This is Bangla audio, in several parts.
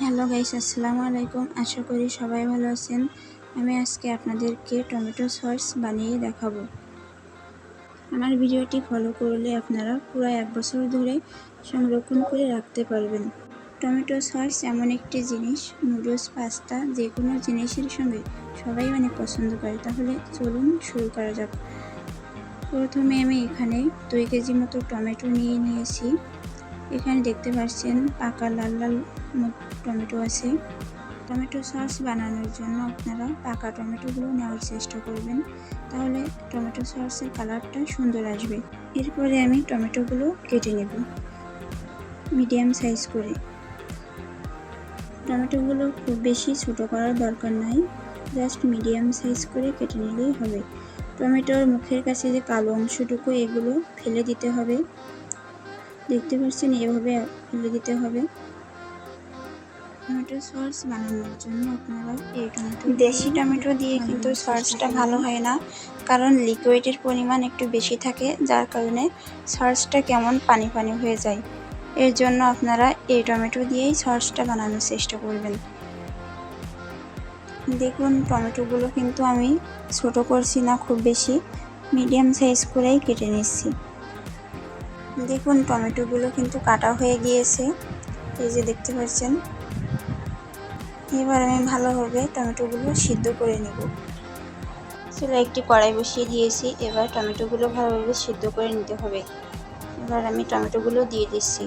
হ্যালো গাইস, আসসালামু আলাইকুম। আশা করি সবাই ভালো আছেন। আমি আজকে আপনাদেরকে টমেটো সস বানিয়ে দেখাবো। আমার ভিডিওটি ফলো করলে আপনারা পুরো এক বছর ধরে সংরক্ষণ করে রাখতে পারবেন। টমেটো সস এমন একটি জিনিস, নুডলস, পাস্তা যে কোনো জিনিসের সঙ্গে সবাই অনেক পছন্দ করে। তাহলে চলুন শুরু করা যাক। প্রথমে আমি এখানে দুই কেজি মতো টমেটো নিয়ে নিয়েছি। এখানে দেখতে পাচ্ছেন পাকা লাল লাল টমেটো আছে। টমেটো সস বানানোর জন্য আপনারা পাকা টমেটোগুলো নেওয়ার চেষ্টা করবেন। তাহলে টমেটো সসের কালারটা সুন্দর আসবে। এরপরে আমি টমেটোগুলো কেটে নেব মিডিয়াম সাইজ করে। টমেটোগুলো খুব বেশি ছোট করার দরকার নাই, জাস্ট মিডিয়াম সাইজ করে কেটে নিলেই হবে। টমেটোর মুখের কাছে যে কালো অংশটুকু, এগুলো ফেলে দিতে হবে। দেখতে পাচ্ছেন এভাবে ফেলে দিতে হবে। টমেটো সস বানানোর জন্য আপনারা এই টমেটো দেশি টমেটো দিয়ে কিন্তু সসটা ভালো হয় না কারণ লিকুইডের পরিমাণ একটু বেশি থাকে যার কারণে সসটা কেমন পানি পানি হয়ে যায়। এর জন্য আপনারা এই টমেটো দিয়েই সসটা বানানোর চেষ্টা করবেন। দেখুন টমেটোগুলো কিন্তু আমি ছোট করছি না খুব বেশি। মিডিয়াম সাইজ করেই কেটে নিচ্ছি। দেখুন, টমেটোগুলো কিন্তু কাটা হয়ে গিয়েছে। এই যে দেখতে পাচ্ছেন। এবার আমি ভালোভাবে টমেটোগুলো সিদ্ধ করে নেব। চলে একটি কড়াই বসিয়ে দিয়েছি। এবার টমেটোগুলো ভালোভাবে সিদ্ধ করে নিতে হবে। এবার আমি টমেটোগুলো দিয়ে দিচ্ছি।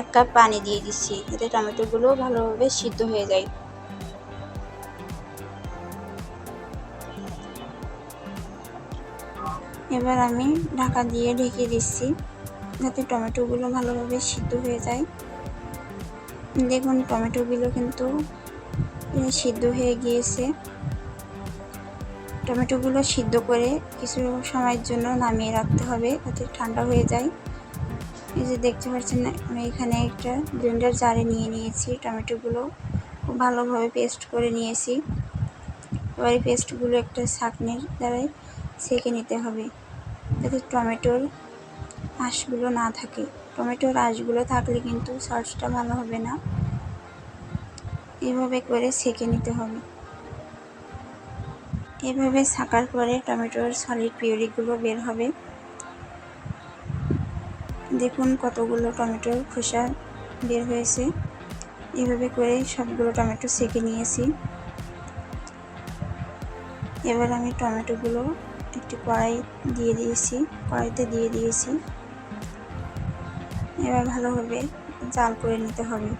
এক কাপ পানি দিয়ে দিচ্ছি। যাতে টমেটোগুলো ভালোভাবে সিদ্ধ হয়ে যায়। এবার আমি ঢাকা দিয়ে ঢেকে দিচ্ছি, যাতে টমেটোগুলো ভালোভাবে সিদ্ধ হয়ে যায়। দেখুন, টমেটোগুলো কিন্তু সিদ্ধ হয়ে গিয়েছে। টমেটোগুলো সিদ্ধ করে কিছু সময়ের জন্য নামিয়ে রাখতে হবে, যাতে ঠান্ডা হয়ে যায়। এই যে দেখতে পাচ্ছেন, আমি এখানে একটা ব্লেন্ডার জারে নিয়ে নিয়েছি। টমেটোগুলো খুব ভালোভাবে পেস্ট করে নিয়েছি। এবার এই পেস্টগুলো একটা ছাঁকনির দ্বারাই সেঁকে নিতে হবে। যাতে টমেটোর আঁশগুলো না থাকে। টমেটোর আঁশগুলো থাকলে কিন্তু সসটা ভালো হবে না। এভাবে করে সেঁকে নিতে হবে। এভাবে ছাকার পরে টমেটোর সলিড পিউরিগুলো বের হবে। দেখুন কতগুলো টমেটোর খোসা বের হয়েছে। এভাবে করে সবগুলো টমেটো সেঁকে নিয়েছি। এবার আমি টমেটোগুলো একটি কড়াই দিয়ে দিয়েছি, কড়াইতে দিয়ে দিয়েছি। এবার ভালোভাবে জাল করে নিতে হবে।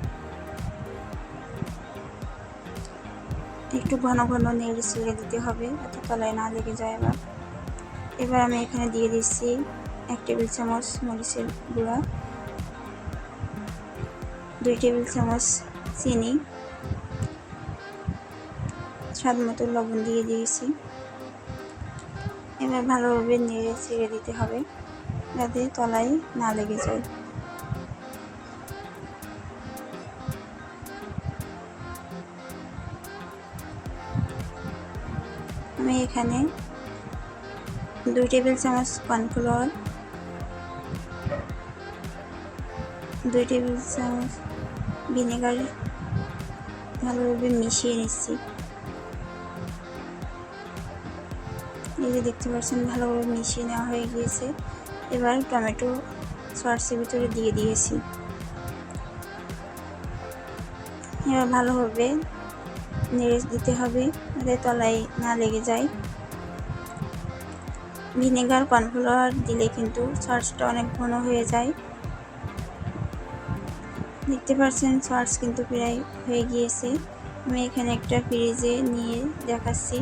একটু ঘন ঘন নেড়ে ছেড়ে দিতে হবে, যাতে তলায় না লেগে যায় এবার এবার আমি এখানে দিয়ে দিচ্ছি এক টেবিল চামচ মরিচের গুঁড়া, দুই টেবিল চামচ চিনি, স্বাদ মতো লবণ দিয়ে দিয়েছি। এবার ভালোভাবে নেড়ে ছেড়ে দিতে হবে, যাতে তলায় না লেগে যায়। আমি এখানে দুই টেবিল চামচ কর্নফ্লাওয়ার, দুই টেবিল চামচ ভিনেগার ভালোভাবে মিশিয়ে নিচ্ছি। এই যে দেখতে পাচ্ছেন ভালোভাবে মিশিয়ে নেওয়া হয়ে গিয়েছে। এবার টমেটো সসের ভিতরে দিয়ে দিয়েছি। এবার ভালোভাবে নেড়ে দিতে হবে যাতে তলায় না লেগে যায়। ভিনেগার, কর্নফ্লাওয়ার দিলে কিন্তু সসটা অনেক ঘন হয়ে যায়। দেখতে পাচ্ছেন সস কিন্তু প্রায় হয়ে গিয়েছে। আমি এখানে একটা ফ্রিজে নিয়ে দেখাচ্ছি।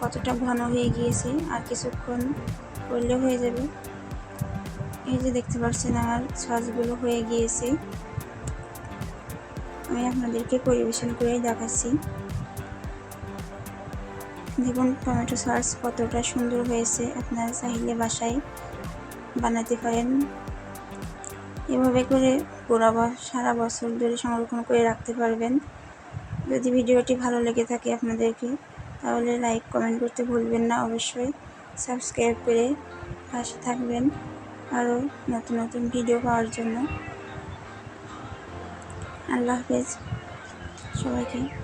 কতটা ঘন হয়ে গিয়েছে আর কিছুক্ষণ করলে হয়ে যাবে। এই যে দেখতে পাচ্ছেন আমার সসগুলো হয়ে গিয়েছে। আমি আপনাদেরকে পরিবেশন করেই দেখাচ্ছি। দেখুন, টমেটো সস কতটা সুন্দর হয়েছে। আপনারা চাইলে বাসায় বানাতে পারেন। এভাবে করে পুরো সারা বছর ধরে সংরক্ষণ করে রাখতে পারবেন। যদি ভিডিওটি ভালো লেগে থাকে আপনাদেরকে তাহলে লাইক কমেন্ট করতে ভুলবেন না অবশ্যই। সাবস্ক্রাইব করে পাশে থাকবেন আরও নতুন নতুন ভিডিও পাওয়ার জন্য। আল্লাহ হাফেজ। সবাইকে